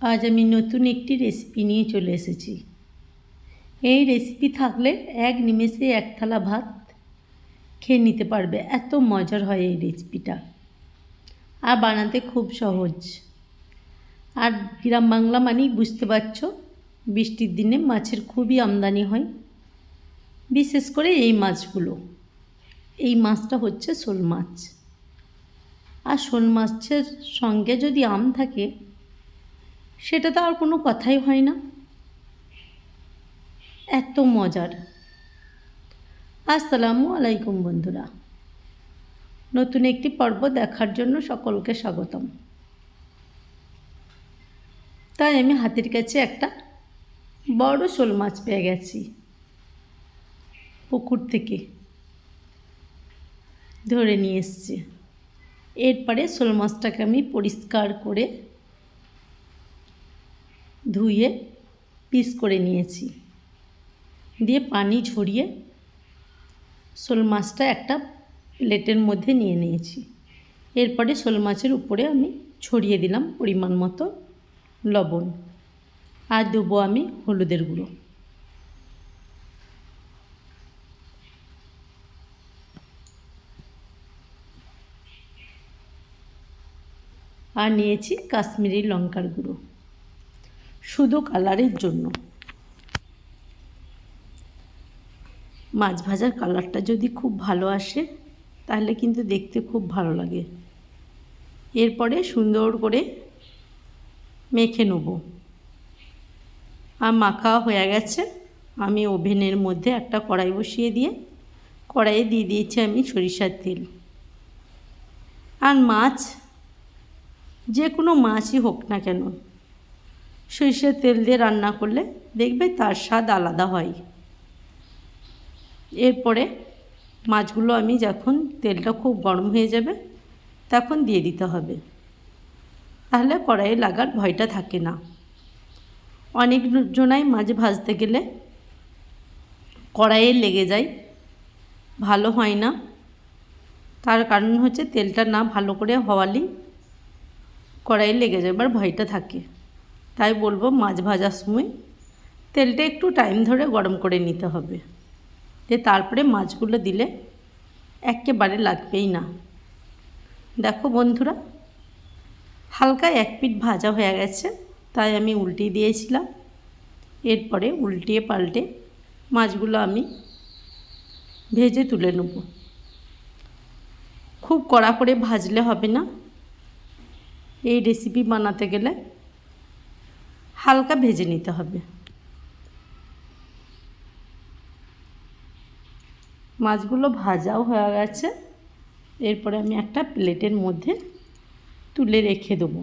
আজ আমি নতুন একটি রেসিপি নিয়ে চলে এসেছি। এই রেসিপি থাকলে এক নিমেষে এক থালা ভাত খেয়ে নিতে পারবে। এত মজার হয় এই রেসিপিটা আর বানাতে খুব সহজ। আর গ্রাম বাংলা মানেই বুঝতে পারছ, বৃষ্টির দিনে মাছের খুবই আমদানি হয়। বিশেষ করে এই মাছগুলো। এই মাছটা হচ্ছে শোল মাছ। আর শোল মাছের সঙ্গে যদি আম থাকে সেটা তো আর কোনো কথাই হয় না। এত মজার। আসসালামু আলাইকুম বন্ধুরা। নতুন একটি পর্ব দেখার জন্য সকলকে স্বাগতম। তাই আমি হাতের কাছে একটা বড় শোল মাছ পেয়ে গেছি পুকুর থেকে। ধরে নিয়ে এসছি। এরপরে শোল মাছটাকে আমি পরিষ্কার করে ধুয়ে পিস করে নিয়েছি। দিয়ে পানি ঝরিয়ে শোল মাছটা একটা প্লেটের মধ্যে নিয়ে নিয়েছি। এরপরে শোল মাছের উপরে আমি ছড়িয়ে দিলাম পরিমাণ মতো লবণ। আর দেবো আমি হলুদের গুঁড়ো। আর নিয়েছি কাশ্মীরি লঙ্কার গুঁড়ো। শুধু কালারের জন্য। মাছ ভাজার কালারটা যদি খুব ভালো আসে, তাহলে কিন্তু দেখতে খুব ভালো লাগে। এরপরে সুন্দর করে মেখে নেব। আর মাখা হয়ে গেছে। আমি ওভেনের মধ্যে একটা কড়াই বসিয়ে দিয়ে, কড়াইয়ে দিয়ে দিয়েছি আমি সরিষার তেল। আর মাছ, যে কোনো মাছই হোক না কেন সরিষার তেল দিয়ে রান্না করলে দেখবে তার স্বাদ আলাদা হয়। এরপরে মাছগুলো আমি যখন তেলটা খুব গরম হয়ে যাবে তখন দিয়ে দিতে হবে। তাহলে কড়াইয়ে লাগার ভয়টা থাকে না। অনেক জনাই মাছ ভাজতে গেলে কড়াইয়ে লেগে যায়, ভালো হয় না। তার কারণ হচ্ছে তেলটা না ভালো করে হওয়ালি কড়াইয়ে লেগে যাবার ভয়টা থাকে। তাই বলব মাছ ভাজার সময় তেলটা একটু টাইম ধরে গরম করে নিতে হবে। যে তারপরে মাছগুলো দিলে একেবারে লাগবেই না। দেখো বন্ধুরা, হালকা এক পিঠ ভাজা হয়ে গেছে, তাই আমি উল্টিয়ে দিয়েছিলাম। এরপরে উল্টিয়ে পাল্টে মাছগুলো আমি ভেজে তুলে নেব। খুব কড়া করে ভাজলে হবে না। এই রেসিপি বানাতে গেলে হালকা ভেজে নিতে হবে। মাছগুলো ভাজাও হয়ে গেছে। এরপরে আমি একটা প্লেটের মধ্যে তুলে রেখে দেবো।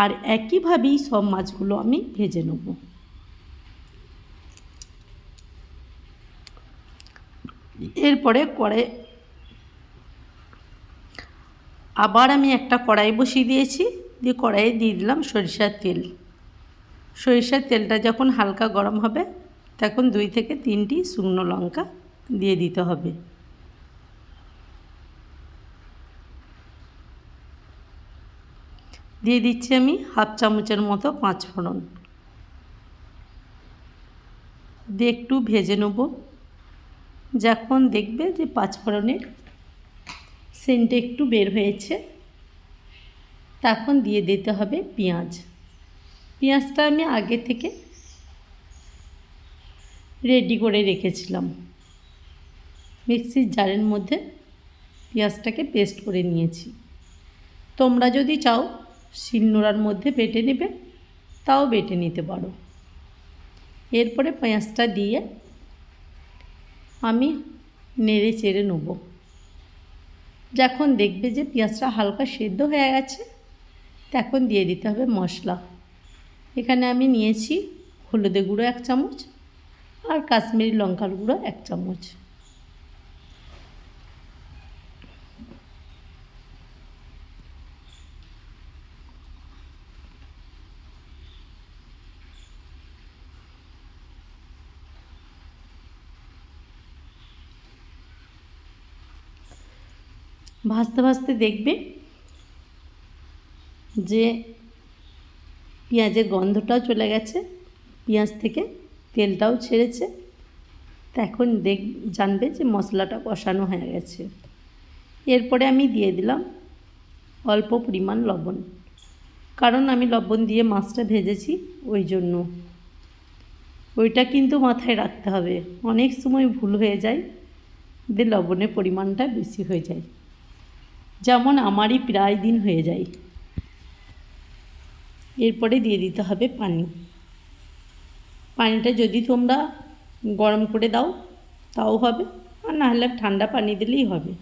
আর একইভাবেই সব মাছগুলো আমি ভেজে নেব। এরপরে কড়াই আবার আমি একটা কড়াই বসিয়ে দিয়েছি। দিয়ে কড়াইয়ে দিয়ে দিলাম সরিষার তেল। সরিষার তেলটা যখন হালকা গরম হবে, তখন দুই থেকে তিনটি শুকনো লঙ্কা দিয়ে দিতে হবে। দিয়ে দিচ্ছি আমি হাফ চামচের মতো পাঁচ ফোড়ন। দিয়ে একটু ভেজে নেব। যখন দেখবে যে পাঁচ ফোড়নের সেন্টে একটু বের হয়েছে, তখন দিয়ে দিতে হবে পেঁয়াজ। পেঁয়াজটা আমি আগে থেকে রেডি করে রেখেছিলাম। মিক্সির জারের মধ্যে পেঁয়াজটাকে পেস্ট করে নিয়েছি। তোমরা যদি চাও, শিলনোড়ার মধ্যে বেটে নেবে, তাও বেটে নিতে পারো। এরপরে পেঁয়াজটা দিয়ে আমি নেড়ে চেড়ে নেব। যখন দেখবে যে পেঁয়াজটা হালকা সেদ্ধ হয়ে গেছে, তখন দিয়ে দিতে হবে মশলা। এখানে আমি নিয়েছি হলুদে গুঁড়ো এক চামচ আর কাশ্মীরি লঙ্কার গুঁড়ো এক চামচ। ভাজতে ভাজতে দেখবে যে পেঁয়াজের গন্ধটাও চলে গেছে, পেঁয়াজ থেকে তেলটাও ছেড়েছে। তা এখন দেখ, জানবে যে মশলাটা কষানো হয়ে গেছে। এরপরে আমি দিয়ে দিলাম অল্প পরিমাণ লবণ। কারণ আমি লবণ দিয়ে মাছটা ভেজেছি ওই জন্য। ওইটা কিন্তু মাথায় রাখতে হবে। অনেক সময় ভুল হয়ে যায় দিয়ে লবণের পরিমাণটা বেশি হয়ে যায়। যেমন আমারই প্রায় দিন হয়ে যায়। এরপরে দিয়ে দিতে হবে পানি। পানিটা যদি তোমরা গরম করে দাও, তাও হবে। আর না হলে ঠান্ডা পানি দিলেই হবে।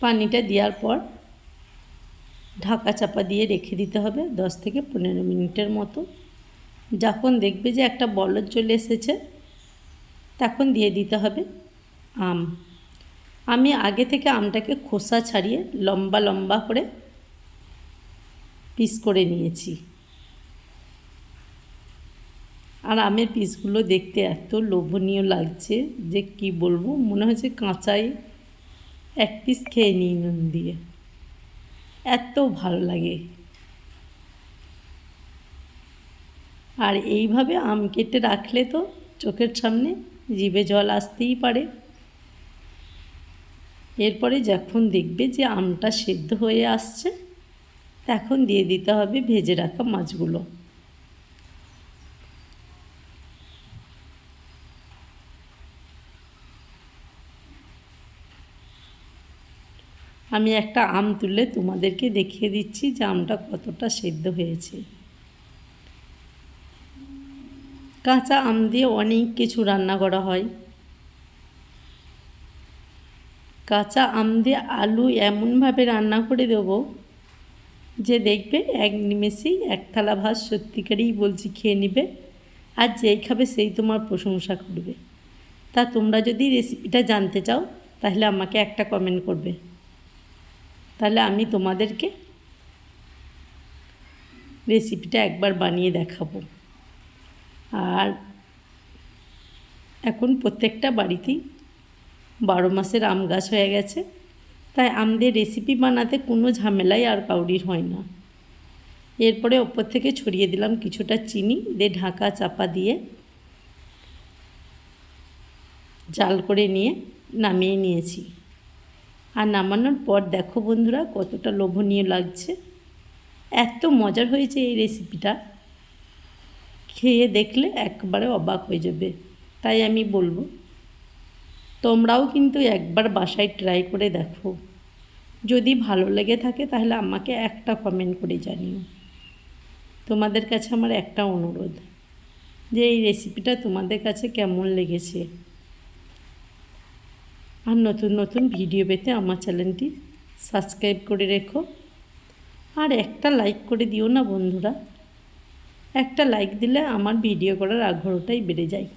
পানিটা দেওয়ার পর ঢাকা চাপা দিয়ে রেখে দিতে হবে দশ থেকে পনেরো মিনিটের মতো। যখন দেখবে যে একটা বলদ চলে এসেছে, তখন দিয়ে দিতে হবে আম। আমি আগে থেকে আমটাকে খোসা ছাড়িয়ে লম্বা লম্বা করে পিস করে নিয়েছি। আর আমের পিসগুলো দেখতে এত লোভনীয় লাগছে যে কি বলব? মনে হচ্ছে কাঁচাই এক পিস খেয়ে নিই নুন দিয়ে। এত ভালো লাগে। আর এইভাবে আম কেটে রাখলে তো চোখের সামনে জিভে জল আসতেই পারে। এরপরে যখন দেখবে যে আমটা সেদ্ধ হয়ে আসছে, তখন দিয়ে দিতে হবে ভেজে রাখা মাছগুলো। আমি একটা আম তুলে তোমাদেরকে দেখিয়ে দিচ্ছি যে আমটা কতটা সেদ্ধ হয়েছে। কাঁচা আম দিয়ে অনেক কিছু রান্না করা হয়। কাঁচা আম দিয়ে আলু এমনভাবে রান্না করে দেবো যে দেখবে এক নিমেষেই এক থালা ভাত সত্যিকারেই বলছি খেয়ে নেবে আর যেই খাবে সেই তোমার প্রশংসা করবে। তা তোমরা যদি রেসিপিটা জানতে চাও, তাহলে আমাকে একটা কমেন্ট করবে। তাহলে আমি তোমাদেরকে রেসিপিটা একবার বানিয়ে দেখাবো। আর এখন প্রত্যেকটা বাড়িতেই বারো মাসের আম গাছ হয়ে গেছে। তাই আমদের রেসিপি বানাতে কোনো ঝামেলাই আর কাউরির হয় না। এরপরে ওপর থেকে ছড়িয়ে দিলাম কিছুটা চিনি, দিয়ে ঢাকা চাপা দিয়ে জাল করে নিয়ে নামিয়ে নিয়েছি। আর নামানোর পর দেখো বন্ধুরা কতটা লোভনীয় লাগছে। এত মজার হয়েছে এই রেসিপিটা খেয়ে দেখলে একবারে অবাক হয়ে যাবে। তাই আমি বলব তোমরাও কিন্তু একবার বাসায় ট্রাই করে দেখো। যদি ভালো লেগে থাকে তাহলে আমাকে একটা কমেন্ট করে জানিও। তোমাদের কাছে আমার একটা অনুরোধ, যে এই রেসিপিটা তোমাদের কাছে কেমন লেগেছে? আর নতুন নতুন ভিডিও পেতে আমার চ্যানেলটি সাবস্ক্রাইব করে রেখো। আর একটা লাইক করে দিও না বন্ধুরা। একটা লাইক দিলে আমার ভিডিও করার আগ্রহটাই বেড়ে যায়।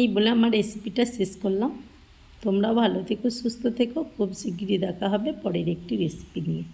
এই বলে আমার রেসিপিটা শেষ করলাম। তোমরা ভালো থেকো, সুস্থ থেকো। খুব শিগগিরই দেখা হবে পরের একটি রেসিপি নিয়ে।